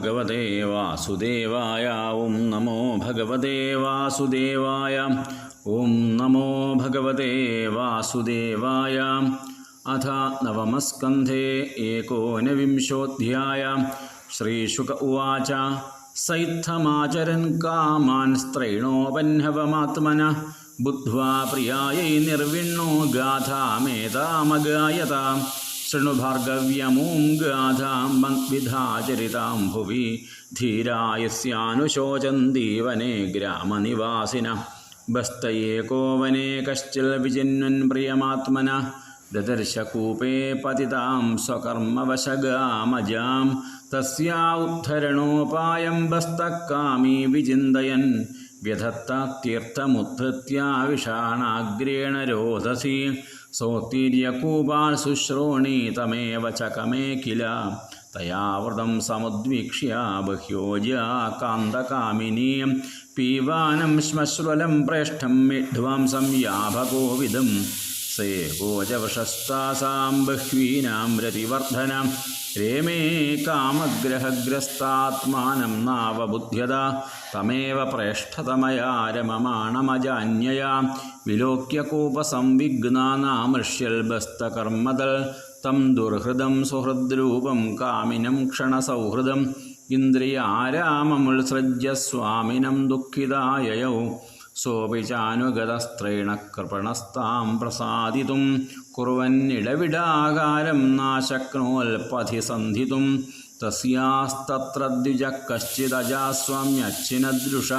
ഭഗവതേ വാസുദേവായാവും നമോ ഭഗവതേ വാസുദേവായ ഓം നമോ ഭഗവതേ വാസുദേവായ അഥ നവമസ്കന്ധേ ഏകോനവിംശോധ്യായ. ശ്രീശുക ഉവാച സൈദ്ധമാചരൻ കാമാൻ സ്ത്രൈണോപന്നവമാത്മന ബുദ്ധ്വാ പ്രിയായൈ നിർവിണ്ണോ ഗാഥാമേതാമഗായതാം ശൃണുഭാർഗവ്യമൂങ്കാധാം വിധാചരിതാം ഭുവി ധീരായസ്യാനുശോചന്തി വനേ ഗ്രാമനിവാസിന ബസ്തയേ കോവനേ കശ്ചിൽ വിചിന്വൻ പ്രിയമാത്മന ദദർശകൂപേ പതിതാം സ്വകർമ്മവശഗാമജാം തസ്യാ ഉദ്ധരണോപായം ബസ്തക്കാമീ വിചിന്തയൻ വ്യധത്താത്തീർത്ഥമുദ്ധൃത്യാ വിഷാണാഗ്രേണ രോധസി സോത്തീര്യകൂപാൽ ശുശ്രോണി തമേവ ചകമേ കില തയാവൃതം സമുദ്വീക്ഷ്യ ബഹ്യോജ്യ കാന്തകാമിനീയം പീവാനം ശ്മശ്വലം പ്രേഷ്ഠം മിഢ്വാംസം യാഭകോവിദം ശ്രേയോജവശസ്താസാം ബഹ്വീനാം രതിവർദ്ധനം രേമേ കാമഗ്രഹഗ്രസ്താത്മാനം നാവബുദ്ധ്യത. തമേവ പ്രേഷ്ഠതമയാ രമമാണമജാന്യയാ വിലോക്യകൂപസംവിഘ്നാനാമൃഷ്യൽബസ്തകർമ്മതൽ തം ദുർഹൃദം സുഹൃദ്രൂപം കാമിനം ക്ഷണസൗഹൃദം. ഇന്ദ്രിയാരാമമുത്സൃജ്യ സ്വാമിനം ദുഃഖിതായയൗ. സോപിചാനുഗതസ്ത്രേണ കൃപണസ്താം പ്രസാദിതും. കുറുവന്നിടവിടാകാരം നാശക്നോൽപഥിസന്ധിതും. തസ്യാസ്തത്ര ദ്വിജ കശ്ചിദജാസ്വാമ്യച്ഛിനദൃഷ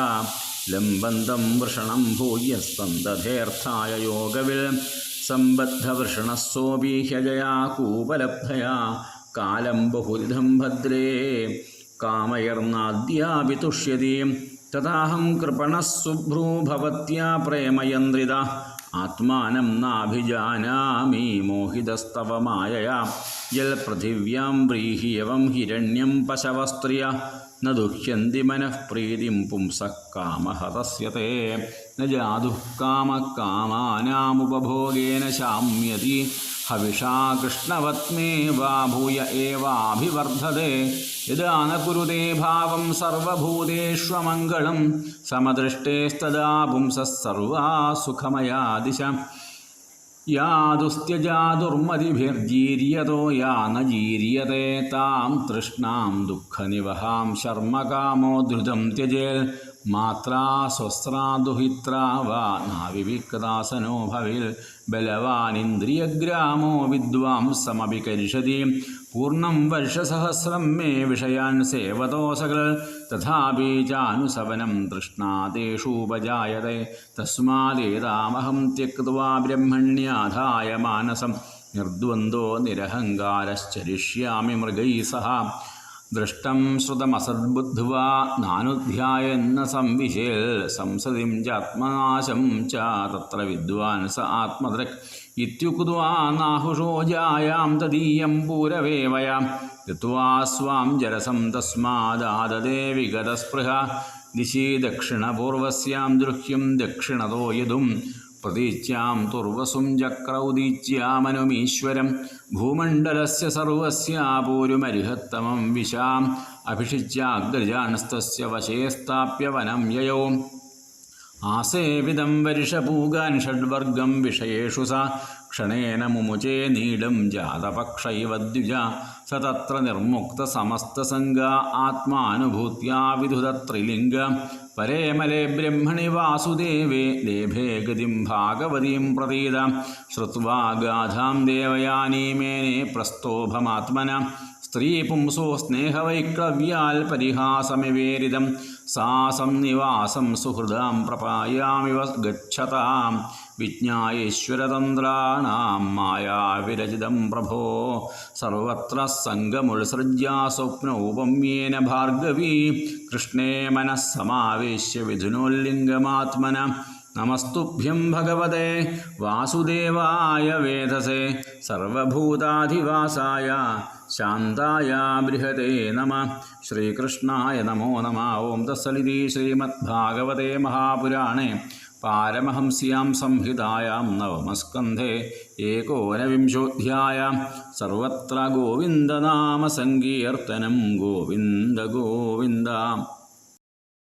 ലംബന്തം വൃഷണം ഭൂയ സന്തധേർത്ഥായ യോഗവിൽ. സമ്പദ്ധവൃഷണസോപി ഹ്യജയാ കൂപലബ്ധയാ. കാലം ബഹുരിധം ഭദ്രേ. കാമയർന്നാദ്യാപി തുഷ്യതീം തഥാഹം കൃപണസുഭ്രൂഭവത്യാ പ്രേമയന്ത്രിത. ആത്മാനം നാഭിജാനാമി മോഹിതസ്തവമായയാ യൽ പൃഥിവ്യാം വ്രീഹിയവം ഹിരണ്യം പശവസ്ത്രിയ ന ദുഹ്യന്തി മനഃപ്രീതിം പുംസഃ കാമഹതസ്യത്തെ ന ജാതുഃ കാമകാമാനാമുപഭോഗേന ശാമ്യതി ഹവിഷാ കൃഷ്ണവത്മേ വാ ഭൂയ ഏവാഭിവർദ്ധത്തെ യദാ ന കുരുതേ ഭാവം സർവഭൂതേഷ്വമംഗളം സമദൃഷ്ടേസ്തദാ പുംസഃ സർവാ സുഖമയാ ദിശ യാ ദുസ്ത്യജാ ദുർമതിഭിർജീര്യതോ യാ ന ജീര്യത്തെ താം തൃഷ്ണാം ദുഃഖനിവഹാം ശർമ്മകാമോ ധൃതം ത്യജേൽ മാത്രാ സ്വസ്ത്രാ ദുഹിത്രാവാ നാവിവിക്താസനോ ഭവിൽ ബലവാനിന്ദ്രിയഗ്രാമോ വിദ്വാംസമഭികരിഷതി പൂർണം വർഷസഹസ്രം മേ വിഷയാൻ സേവതോസകൾ തഥാപി ചാനുസവനം തൃഷ്ണാദേഷൂപജായത്തെ തസ്മാദേതാമഹം ത്യക്വാ ബ്രഹ്മണ്യാധായ മാനസം. നിർദ്വന്ദോ നിരഹങ്കാരശ്ചരിഷ്യാമി മൃഗൈ സഹ. ദൃഷ്ടം ശ്രുതമസദ്ബുദ്ധ്വാ നാനുധ്യായെന്ന സംവിശേൽ സംസതിം ചാത്മനാശം ച തത്ര വിദ്വാൻ സ ആത്മദൃക് ഇത്യുക്വാ നാഹുഷോ ജായാം തദീയം പൂരവേവയാം ഋത്വാ സ്വാം ജരസം തസ്മാദാദേ വിഗതസ്പൃഹ ദിശി ദക്ഷിണപൂർവസ്യാം ദൃഹ്യം ദക്ഷിണതോ യതും പ്രതീച്യാം തുർവസും ചക്രൗദീച്യാമനുമീശ്വരം ഭൂമണ്ഡലസ്യ സർവസ്യാപൂരുമരിഹത്തമം വിശാം. അഭിഷിച്യാഗ്രജാൻസ്തസ്യ വശേസ്ഥാപ്യ വനം യയോ. ആസേവിതം വരിഷപൂകാൻ ഷഡ്വർഗം വിഷയേഷു സ. ക്ഷണേന മുമുചേ നീളം ജാതപക്ഷൈവദ്വിജ സ തത്ര നിർമുക്ത സമസ്തസംഗ ആത്മാനുഭൂത്യാ വിധുതത്രിലിംഗ പരേമലേ ബ്രഹ്മണി വാസുദേവേ. ലേഭേ ഗതിം ഭാഗവതീം പ്രതീത. ശ്രുത്വാ ഗാഥാം പ്രസ്തോഭമാത്മന. സ്ത്രീ പുംസോ സ്നേഹവൈക്ലവ്യാൽ പരിഹാസമിവേരിതം. സാ സംനിവാസം സുഹൃദാം പ്രപായാമിവ ഗച്ഛതാം. വിജ്ഞായേശ്വരതന്ത്രാണാം മായാവിരചിതം പ്രഭോ. സർവത്ര സംഗമുത്സൃജ്യ സ്വപ്നോപമ്യേന ഭാർഗവീ. കൃഷ്ണേ മനസ്സമാവേശ്യ വിധുനോല്ലിംഗമാത്മന. നമസ്തുഭ്യം ഭഗവതേ. വാസുദേവായ വേദസേ. സർവഭൂതാധിവാസായ ശാന്തായ ബൃഹതേ നമ. ശ്രീകൃഷ്ണായ നമോ നമ. ഓം തസ്സലിതി ശ്രീമദ്ഭാഗവതേ മഹാപുരാണേ. പാരമഹംസ്യാം സംഹിതായാം നവമസ്കന്ധേ ഏകോനവിംശോധ്യായാം സർവത്ര ഗോവിന്ദനാമസങ്കീർത്തനം ഗോവിന്ദ ഗോവിന്ദ.